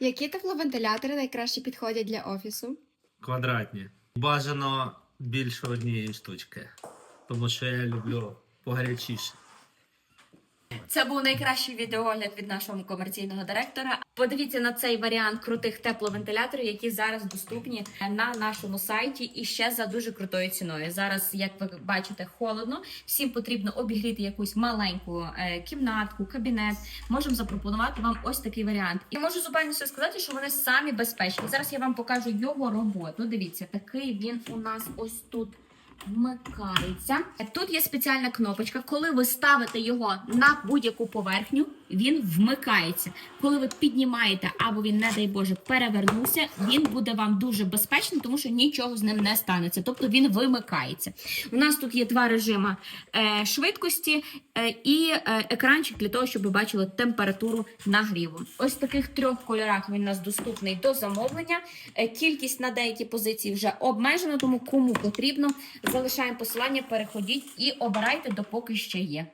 Які тепловентилятори найкраще підходять для офісу? Квадратні. Бажано більше однієї штучки. Тому що я люблю погарячіше. Це був найкращий відеоогляд від нашого комерційного директора. Подивіться на цей варіант крутих тепловентиляторів, які зараз доступні на нашому сайті і ще за дуже крутою ціною. Зараз, як ви бачите, холодно. Всім потрібно обігріти якусь маленьку е, кімнатку, кабінет. Можемо запропонувати вам ось такий варіант. І можу з сказати, що вони самі безпечні. Зараз я вам покажу його роботу. Дивіться, такий він у нас ось тут. Вмикається. Тут є спеціальна кнопочка. Коли ви ставите його на будь-яку поверхню, він вмикається. Коли ви піднімаєте або він, не дай Боже, перевернувся, він буде вам дуже безпечним, тому що нічого з ним не станеться. Тобто він вимикається. У нас тут є два режими е, швидкості е, і е, екранчик для того, щоб ви бачили температуру нагріву. Ось в таких трьох кольорах він у нас доступний до замовлення. Кількість на деякі позиції вже обмежена, тому кому потрібно, залишаємо посилання, переходіть і обирайте, допоки ще є.